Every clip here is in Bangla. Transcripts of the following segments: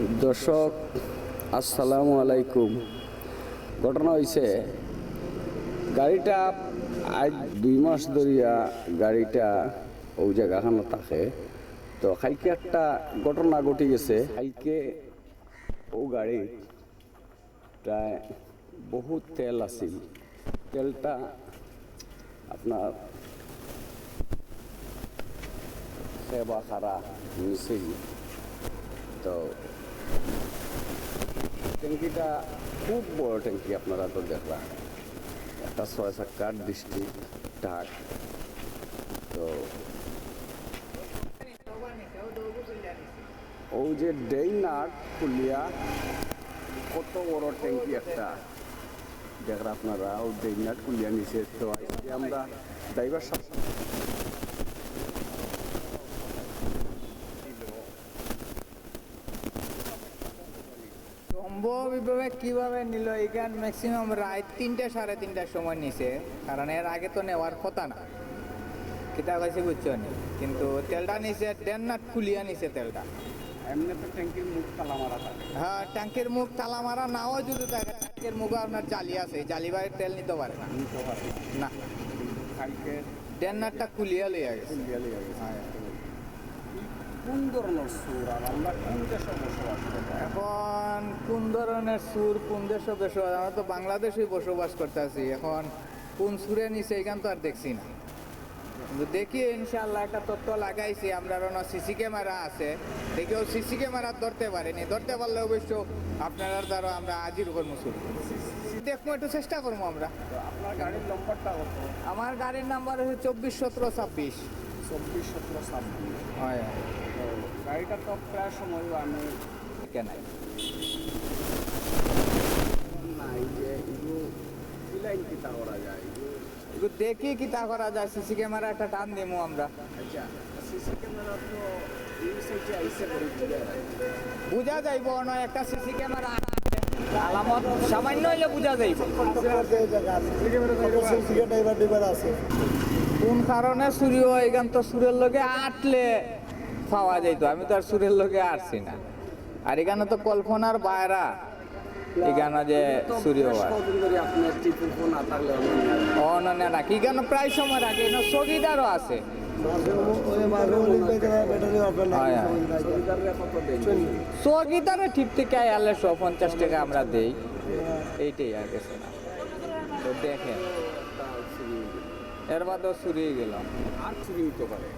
দর্শক, আসসালামু আলাইকুম। ঘটনা হয়েছে গাড়িটা আজ দুই মাস ধরিয়া গাড়িটা ও জায়গাখানো থাকে। তো খাইকে একটা ঘটনা ঘটে গেছে। খাইকে ও গাড়ি প্রায় বহুত তেল আছিল। তেলটা আপনার সেবা খারা মিশেই তো ট্যাঙ্কিটা খুব বড় ট্যাঙ্কি আপনারা তো দেখলাম। একটা ছয় চাক্কার ডিস্ট্রিক্ট ঢাক। তো ও যে ডেই নাট খুলিয়া কত বড় ট্যাঙ্কি একটা। দেখরা আপনারা, ও ডেই নাট খুলিয়া নিছে তো আমরা। ড্রাইভার সাহেব সম্ভবভাবে কীভাবে নিল? এখান ম্যাক্সিমাম রাত তিনটে সাড়ে তিনটার সময় নিছে। কারণ এর আগে তো নেওয়ার কথা না। কিতা কাছে বুঝছ নি? কিন্তু তেলটা নিছে দেড় নাট খুলিয়া নিছে তেলটা। ট্যাঙ্কির মুখ তালা মারা থাকে। হ্যাঁ ট্যাঙ্কের মুখ তালা মারা নাও যদি থাকে ট্যাঙ্কের মুখে আপনার জালি আছে। জালি বাইরে তেল নিতে পারে না। নিতে পারে না। কালকে নাটটা খুলিয়া লইয়া গেছে। খুলিয়া লিয়ে গেছে। হ্যাঁ। কোন ধরনের সুর আর আমরা কোন দেশে বসবাস এখন কোন ধরনের সুর কোন দেশে বসবাস? আমরা তো বাংলাদেশেই বসবাস করতে আছি এখন কোন সুরে নিছে এখান তো আর দেখছি না। কিন্তু দেখি ইনশাল্লাহ একটা তথ্য লাগাইছি। আমরা সিসি ক্যামেরা আছে। দেখি ও সিসি ক্যামেরা ধরতে পারেনি। ধরতে পারলে অবশ্য আপনারা দ্বারা আমরা হাজির করব শুরু দেখব একটু চেষ্টা করব আমরা। আপনার গাড়ির নম্বরটা আমার গাড়ির নাম্বার হচ্ছে চব্বিশ সতেরো ছাব্বিশ। চব্বিশ সতেরো ছাব্বিশ হয় তো গাড়িটা তো প্রায় সময় আমি কেন নাই। যে এগুলো কি লাইন কিতা করা যায়? এগুলো দেখি কি তা করা যায়। সিসি ক্যামেরা একটা টান দিমু আমরা। আচ্ছা সিসি ক্যামেরা তো বুঝা যাইব না একটা সিসি ক্যামেরা আলামত সামান্য হইলে বুঝা যাইব। কোন কারণে চুরি হয় এখান তো সুরের লোকে আটলে পাওয়া যাইতো। আমি তো আর সুরের লোকে আসছি না। আর এখানে তো কল্পনার বাইরা এখানে যে আপনার টিপুর ফোন না না কি কেন প্রায় সময় রাখে। এখানে চকিদারও আছে। চকিদারে ঠিক থেকে আয়ালে পঞ্চাশ টাকা আমরা দেই। এইটাই আর কিছু না। তো দেখেন। এর বাদেও চুরি গেলাম। আর চুরি হইতে পারে।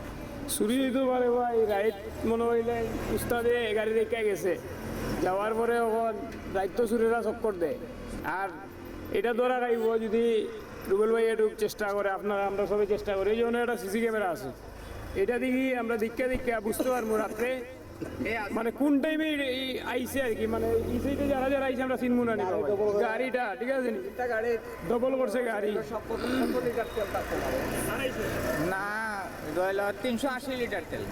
চুরি দিতে পারে ভাই রাইট মনে হইলে উস্তাদে গাড়ি রেখে গেছে। যাওয়ার পরে ওখন দায়িত্ব চুরিরা চক্কর দেয়। আর এটা ধরা রাখব যদি রুবেল ভাই একটু চেষ্টা করে, আপনারা, আমরা সবাই চেষ্টা করি। এই জন্য একটা সিসি ক্যামেরা আছে। এটা দেখি আমরা দীক্ষা দীক্ষা বুঝতে পারব রাত্রে। মানে কোন টাইমে আইসে আর কি? মানে এই সাইডে যারা যারা আইসে আমরা চিনবো না নি গাড়িটা ঠিক আছে গাড়ি ডবল করছে গাড়ি। না তিনশো আশি লিটার তেল।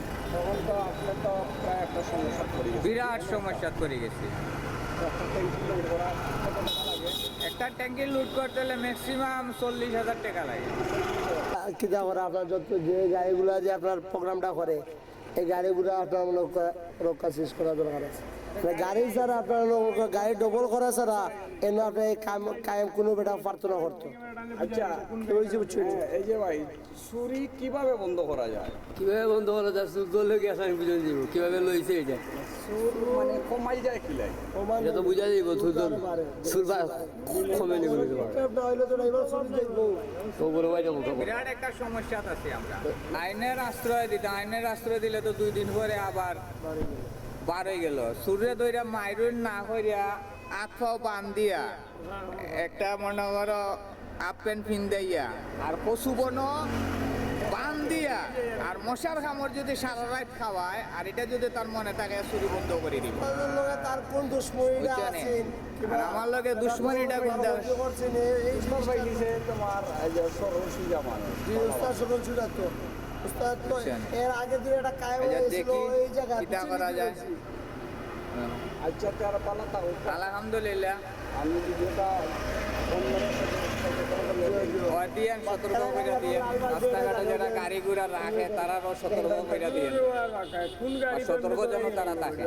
তো আপনার তো একটা সমস্যা বিরাট সমস্যা করে গেছে। একটা ট্যাঙ্কি লুট করতে হলে ম্যাক্সিমাম চল্লিশ হাজার টাকা লাগে। কিতা করে আপনার যত যে গাড়িগুলো যে আপনার প্রোগ্রামটা করে এই গাড়িগুলো আপনার রক্ষা শেষ করা দরকার আছে। গাড়ি ছাড়া আপনার গাড়ি ডবল করা ছাড়া এন আপনি কাম কায়েম কোনো বেটা পারতো না করতো। আচ্ছা বুঝছি বুঝছেন? এই যে ভাই চুরি কীভাবে বন্ধ করা যায়? কীভাবে বন্ধ করা যায়? সুদ ধরলে কি আসলে বুঝে দিব কীভাবে লইছে এটা? চুর মানে কমাই যায় কি লাগে এটা তো বুঝা কমে নিব ভাই যাব বিরাট একটা সমস্যা আছে আমরা। আইনের আশ্রয় দিতে আইনের আশ্রয় দিলে তো দুই দিন পরে আবার বার হয়ে গেল। সূর্য দইরা মাইরুন না হইয়া হাত পাও বান দিয়া একটা মনে করো হাফ প্যান্ট পিন দিয়া আর পশু বন বান দিয়া। আর মশার কামড় যদি সারা রাত খাওয়ায় আর এটা যদি তার মনে থাকে চুরি বন্ধ করে দিব। তার কোন দুশ্মনীটা? আছে? আর আমার লগে দুশ্মনীটা কোনটা? করছেন এই তোমার এই যে সরস্বতী জামান জি উস্তাদ সকল ছুটা তো? এর আগে দিন একটা কায়েম হয়েছিল এই জায়গা কিটা করা যায়। আচ্ছা তার পালা তাও। আলহামদুলিল্লাহ। আমি সতর্ক করে রাস্তাঘাটে যারা গাড়ি ঘোড়া রাখে তারা সতর্ক করে দিয়ে। সতর্ক যেন তারা থাকে।